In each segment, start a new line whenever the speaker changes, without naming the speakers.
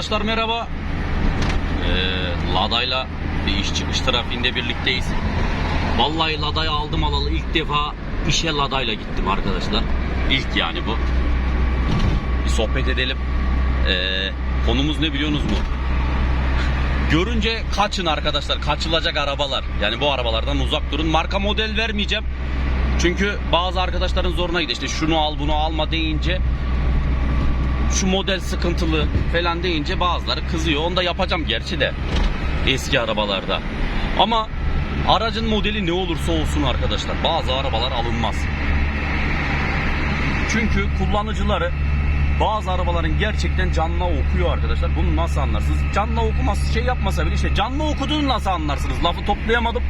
Arkadaşlar merhaba. Ee, Lada'yla bir iş çıkış trafiğinde birlikteyiz. Vallahi Lada'yı aldım alalı ilk defa işe Lada'yla gittim arkadaşlar. İlk yani bu. Bir sohbet edelim. Ee, konumuz ne biliyorsunuz mu? Görünce kaçın arkadaşlar. Kaçılacak arabalar. Yani bu arabalardan uzak durun. Marka model vermeyeceğim. Çünkü bazı arkadaşların zoruna gidiyor. İşte şunu al bunu alma deyince şu model sıkıntılı falan deyince bazıları kızıyor. Onu da yapacağım gerçi de eski arabalarda. Ama aracın modeli ne olursa olsun arkadaşlar bazı arabalar alınmaz. Çünkü kullanıcıları bazı arabaların gerçekten canına okuyor arkadaşlar. Bunu nasıl anlarsınız? Canına okuması şey yapmasa bile işte canına okuduğunu nasıl anlarsınız? Lafı toplayamadım.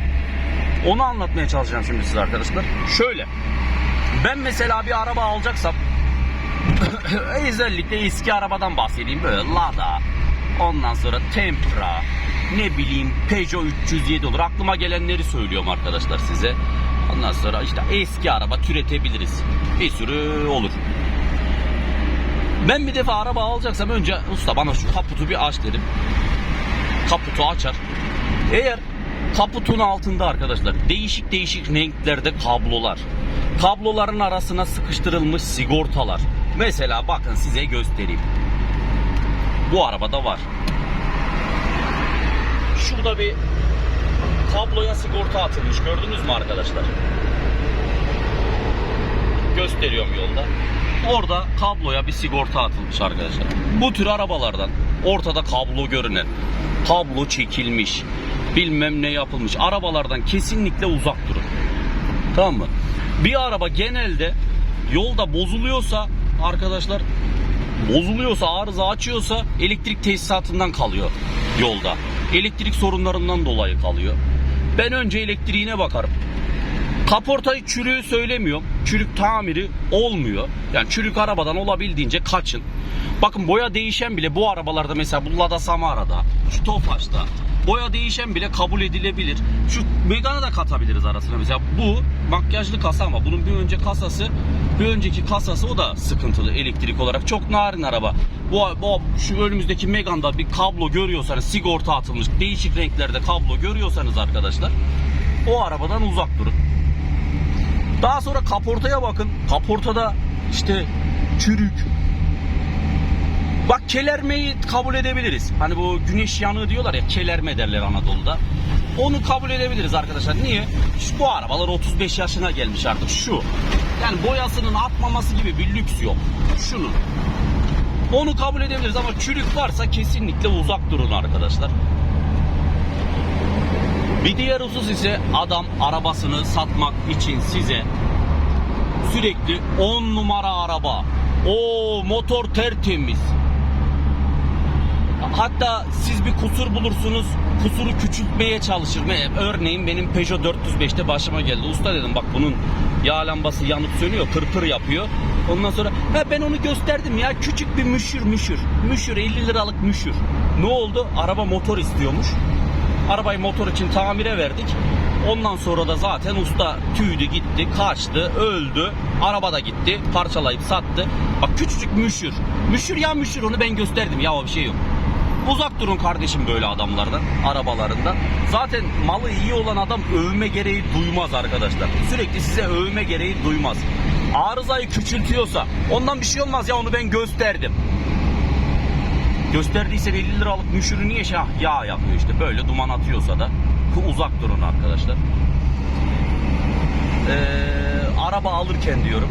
Onu anlatmaya çalışacağım şimdi size arkadaşlar. Şöyle. Ben mesela bir araba alacaksam özellikle eski arabadan bahsedeyim böyle Lada. Ondan sonra Tempra. Ne bileyim Peugeot 307 olur. Aklıma gelenleri söylüyorum arkadaşlar size. Ondan sonra işte eski araba türetebiliriz. Bir sürü olur. Ben bir defa araba alacaksam önce usta bana şu kaputu bir aç dedim. Kaputu açar. Eğer kaputun altında arkadaşlar değişik değişik renklerde kablolar kabloların arasına sıkıştırılmış sigortalar Mesela bakın size göstereyim. Bu arabada var. Şurada bir kabloya sigorta atılmış. Gördünüz mü arkadaşlar? Gösteriyorum yolda. Orada kabloya bir sigorta atılmış arkadaşlar. Bu tür arabalardan ortada kablo görünen, kablo çekilmiş, bilmem ne yapılmış arabalardan kesinlikle uzak durun. Tamam mı? Bir araba genelde yolda bozuluyorsa arkadaşlar bozuluyorsa arıza açıyorsa elektrik tesisatından kalıyor yolda. Elektrik sorunlarından dolayı kalıyor. Ben önce elektriğine bakarım. Kaportayı çürüğü söylemiyorum. Çürük tamiri olmuyor. Yani çürük arabadan olabildiğince kaçın. Bakın boya değişen bile bu arabalarda mesela bu Lada Samara'da, şu Tofaş'ta boya değişen bile kabul edilebilir. Şu Megane'ı da katabiliriz arasına. Mesela bu makyajlı kasa ama bunun bir önce kasası, bir önceki kasası o da sıkıntılı elektrik olarak. Çok narin araba. Bu, bu şu önümüzdeki Megane'da bir kablo görüyorsanız sigorta atılmış değişik renklerde kablo görüyorsanız arkadaşlar o arabadan uzak durun. Daha sonra kaportaya bakın. Kaportada işte çürük. Bak kelermeyi kabul edebiliriz. Hani bu güneş yanığı diyorlar ya kelerme derler Anadolu'da. Onu kabul edebiliriz arkadaşlar. Niye? Şu, bu arabalar 35 yaşına gelmiş artık şu. Yani boyasının atmaması gibi bir lüks yok. Şunun. Onu kabul edebiliriz ama çürük varsa kesinlikle uzak durun arkadaşlar. Bir diğer husus ise adam arabasını satmak için size sürekli 10 numara araba. O motor tertemiz. Hatta siz bir kusur bulursunuz, kusuru küçültmeye çalışır. Örneğin benim Peugeot 405'te başıma geldi. Usta dedim bak bunun yağ lambası yanıp sönüyor, pırpır yapıyor. Ondan sonra ha ben onu gösterdim ya küçük bir müşür müşür. Müşür 50 liralık müşür. Ne oldu? Araba motor istiyormuş. Arabayı motor için tamire verdik. Ondan sonra da zaten usta tüydü gitti, kaçtı, öldü. Araba da gitti, parçalayıp sattı. Bak küçücük müşür. Müşür ya müşür onu ben gösterdim ya o bir şey yok. Uzak durun kardeşim böyle adamlardan, arabalarından. Zaten malı iyi olan adam övme gereği duymaz arkadaşlar. Sürekli size övme gereği duymaz. Arızayı küçültüyorsa ondan bir şey olmaz ya onu ben gösterdim. Gösterdiyse 50 liralık müşürü niye şey yağ yapıyor işte böyle duman atıyorsa da uzak durun arkadaşlar. Ee, araba alırken diyorum.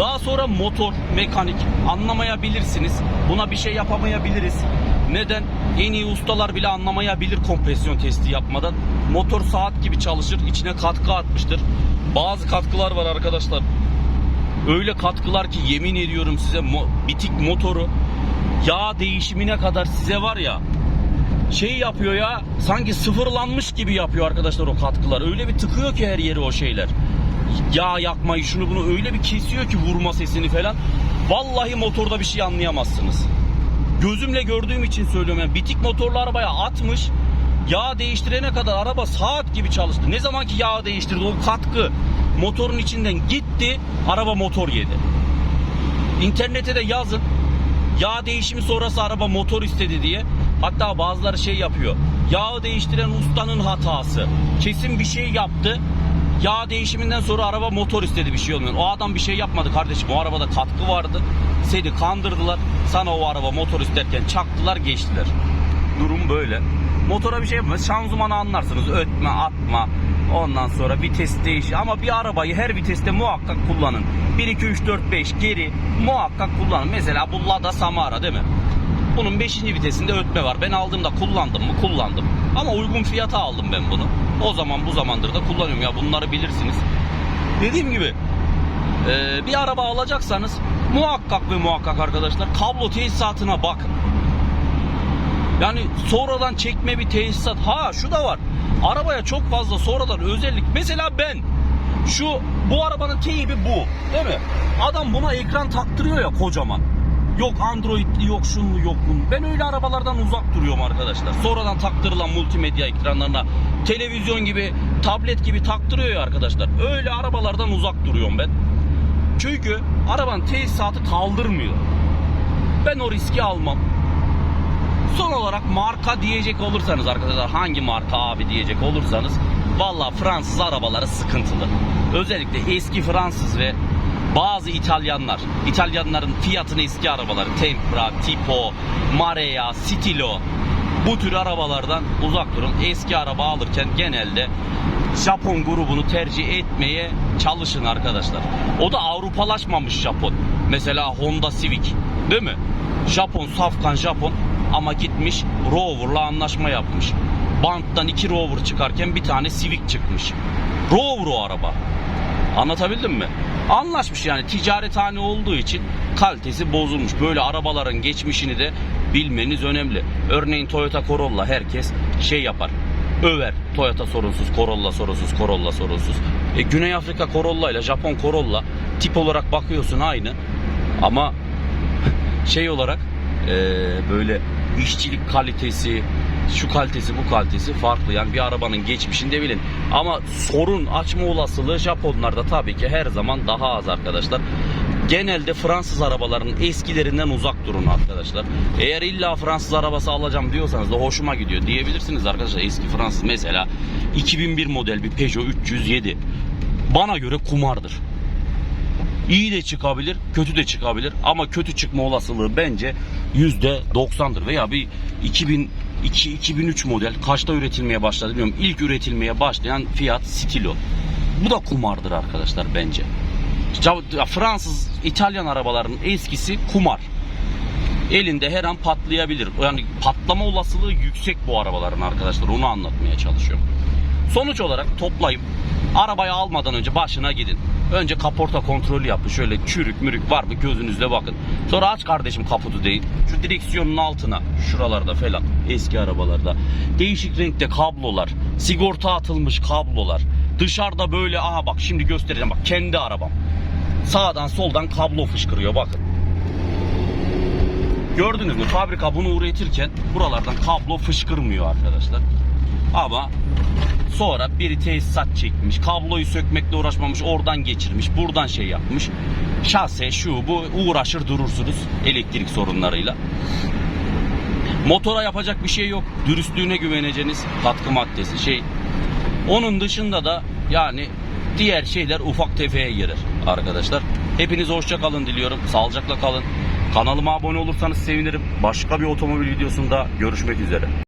Daha sonra motor, mekanik anlamayabilirsiniz. Buna bir şey yapamayabiliriz. Neden? En iyi ustalar bile anlamayabilir kompresyon testi yapmadan. Motor saat gibi çalışır. içine katkı atmıştır. Bazı katkılar var arkadaşlar. Öyle katkılar ki yemin ediyorum size mo- bitik motoru yağ değişimine kadar size var ya şey yapıyor ya sanki sıfırlanmış gibi yapıyor arkadaşlar o katkılar. Öyle bir tıkıyor ki her yeri o şeyler. Yağ yakmayı şunu bunu öyle bir kesiyor ki vurma sesini falan. Vallahi motorda bir şey anlayamazsınız. Gözümle gördüğüm için söylüyorum yani bitik motorlu arabaya atmış. Yağ değiştirene kadar araba saat gibi çalıştı. Ne zaman ki yağ değiştirdi o katkı motorun içinden gitti. Araba motor yedi. İnternete de yazın. Yağ değişimi sonrası araba motor istedi diye. Hatta bazıları şey yapıyor. Yağı değiştiren ustanın hatası. Kesin bir şey yaptı. Yağ değişiminden sonra araba motor istedi bir şey olmuyor. O adam bir şey yapmadı kardeşim. O arabada katkı vardı. Seni kandırdılar. Sana o araba motor isterken çaktılar geçtiler. Durum böyle. Motora bir şey yapmaz. Şanzımanı anlarsınız. Ötme, atma. Ondan sonra vites değişir. Ama bir arabayı her viteste muhakkak kullanın. 1, 2, 3, 4, 5 geri muhakkak kullanın. Mesela bu Lada Samara değil mi? Bunun 5. vitesinde ötme var. Ben aldığımda kullandım mı? Kullandım. Ama uygun fiyata aldım ben bunu. O zaman bu zamandır da kullanıyorum. Ya bunları bilirsiniz. Dediğim gibi e, bir araba alacaksanız muhakkak ve muhakkak arkadaşlar kablo tesisatına bakın. Yani sonradan çekme bir tesisat. Ha şu da var. Arabaya çok fazla sonradan özellik. Mesela ben şu bu arabanın teybi bu. Değil mi? Adam buna ekran taktırıyor ya kocaman. Yok Android'li yok şunlu yok bunu. Ben öyle arabalardan uzak duruyorum arkadaşlar. Sonradan taktırılan multimedya ekranlarına televizyon gibi, tablet gibi taktırıyor ya arkadaşlar. Öyle arabalardan uzak duruyorum ben. Çünkü arabanın tesisatı kaldırmıyor. Ben o riski almam. Son olarak marka diyecek olursanız arkadaşlar hangi marka abi diyecek olursanız valla Fransız arabaları sıkıntılı. Özellikle eski Fransız ve bazı İtalyanlar, İtalyanların fiyatını eski arabaları Tempra, Tipo, Marea, Stilo bu tür arabalardan uzak durun. Eski araba alırken genelde Japon grubunu tercih etmeye çalışın arkadaşlar. O da Avrupalaşmamış Japon. Mesela Honda Civic değil mi? Japon, safkan Japon ama gitmiş Rover'la anlaşma yapmış. Banttan iki Rover çıkarken bir tane Civic çıkmış. Rover o araba. Anlatabildim mi? Anlaşmış yani ticarethane olduğu için kalitesi bozulmuş. Böyle arabaların geçmişini de bilmeniz önemli. Örneğin Toyota Corolla herkes şey yapar. Över. Toyota sorunsuz, Corolla sorunsuz, Corolla sorunsuz. E, Güney Afrika Corolla ile Japon Corolla tip olarak bakıyorsun aynı. Ama şey olarak e, böyle işçilik kalitesi, şu kalitesi bu kalitesi farklı. Yani bir arabanın geçmişinde bilin. Ama sorun açma olasılığı Japonlarda tabii ki her zaman daha az arkadaşlar. Genelde Fransız arabalarının eskilerinden uzak durun arkadaşlar. Eğer illa Fransız arabası alacağım diyorsanız da hoşuma gidiyor diyebilirsiniz arkadaşlar. Eski Fransız mesela 2001 model bir Peugeot 307. Bana göre kumardır. İyi de çıkabilir, kötü de çıkabilir ama kötü çıkma olasılığı bence %90'dır veya bir 2002 2003 model kaçta üretilmeye başladı bilmiyorum. İlk üretilmeye başlayan Fiat Stilo. Bu da kumardır arkadaşlar bence. Fransız, İtalyan arabaların eskisi kumar. Elinde her an patlayabilir. Yani patlama olasılığı yüksek bu arabaların arkadaşlar. Onu anlatmaya çalışıyorum. Sonuç olarak toplayıp arabayı almadan önce başına gidin. Önce kaporta kontrolü yapın. Şöyle çürük mürük var mı gözünüzle bakın. Sonra aç kardeşim kaputu değil. Şu direksiyonun altına şuralarda falan eski arabalarda. Değişik renkte kablolar. Sigorta atılmış kablolar. Dışarıda böyle aha bak şimdi göstereceğim bak kendi arabam. Sağdan soldan kablo fışkırıyor bakın. Gördünüz mü? Fabrika bunu üretirken buralardan kablo fışkırmıyor arkadaşlar. Ama sonra biri tesisat çekmiş, kabloyu sökmekle uğraşmamış, oradan geçirmiş, buradan şey yapmış. Şase şu bu uğraşır durursunuz elektrik sorunlarıyla. Motora yapacak bir şey yok. Dürüstlüğüne güveneceğiniz katkı maddesi şey. Onun dışında da yani diğer şeyler ufak tefeye girer arkadaşlar. Hepinize hoşça kalın diliyorum. Sağlıcakla kalın. Kanalıma abone olursanız sevinirim. Başka bir otomobil videosunda görüşmek üzere.